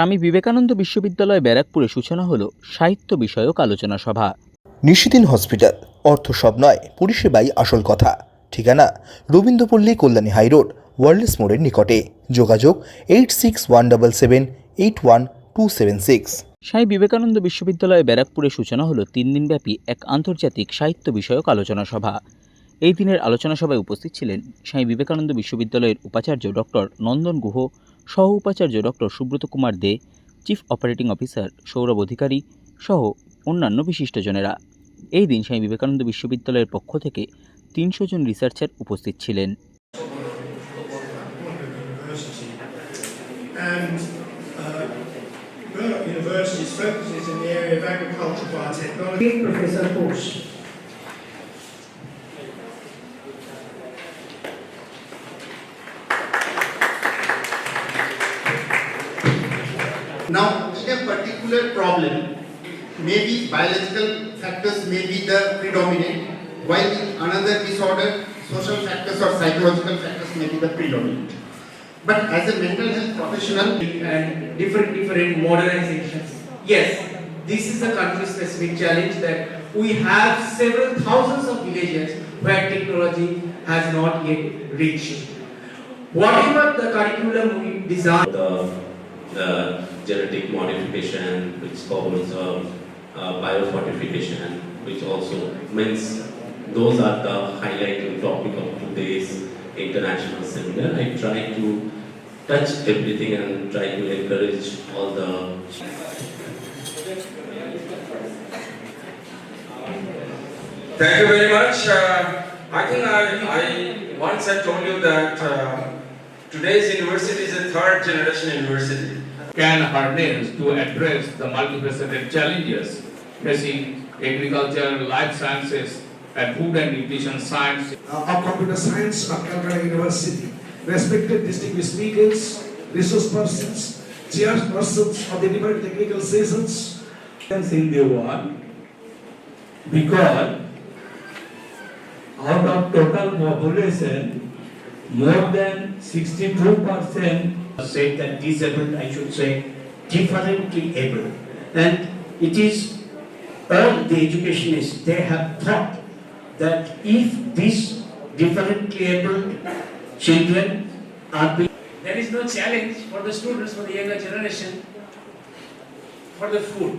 স্বামী বিবেকানন্দ বিশ্ববিদ্যালয় ব্যারাকপুরে সূচনা হল সাহিত্য বিষয়ক আলোচনা সভা। নিশিদিন হসপিটাল অর্থ সব নয় পরিষেবাই আসল কথা। ঠিকানা রবীন্দ্রপল্লী কল্যাণী হাইরোড ওয়ার্ল্ডস মোড়ের নিকটে। যোগাযোগ eight six one double seven eight one two seven six. Swami Vivekananda বিশ্ববিদ্যালয় ব্যারাকপুরে সূচনা হলো তিন দিনব্যাপী এক আন্তর্জাতিক সাহিত্য বিষয়ক আলোচনা সভা। এই দিনের আলোচনা সভায় উপস্থিত ছিলেন স্বামী বিবেকানন্দ বিশ্ববিদ্যালয়ের উপাচার্য ডক্টর নন্দন গুহ সহ উপাচার্য doctor Subrata Kumar De chief operating officer Sourav Adhikari সহ অন্যান্য বিশিষ্টজনেরা এই দিন স্বামী বিবেকানন্দ বিশ্ববিদ্যালয়ের পক্ষ থেকে তিনশো জন রিসার্চার উপস্থিত ছিলেন and uh, University's focuses in the area of agriculture, biotechnology. Professor Bush. Now, in a particular problem, maybe biological factors may be the predominant, while in another disorder, social factors or psychological factors may be the predominant. But as a mental health professional, and different different modernizations. Yes, this is a country specific challenge that we have several thousands of villages where technology has not yet reached. Whatever the curriculum we design the, the genetic modification, which covers uh, biofortification, which also means those are the highlighting topic of today's international seminar. I try to touch everything and try to encourage all the Thank you very much. Uh, I think I, I once I told you that uh, today's university is a third generation university. Can harness to address the multifaceted challenges facing agriculture, life sciences, and food and nutrition science Uh, of computer science of Calcutta University. Respected distinguished speakers, resource persons, chairpersons of the different technical sessions, in the world because out of total population, more than 62 percent say that disabled, I should say, differently able. And it is, all the educationists, they have thought that if these differently able children are being there is no challenge for the students for the younger generation for the food.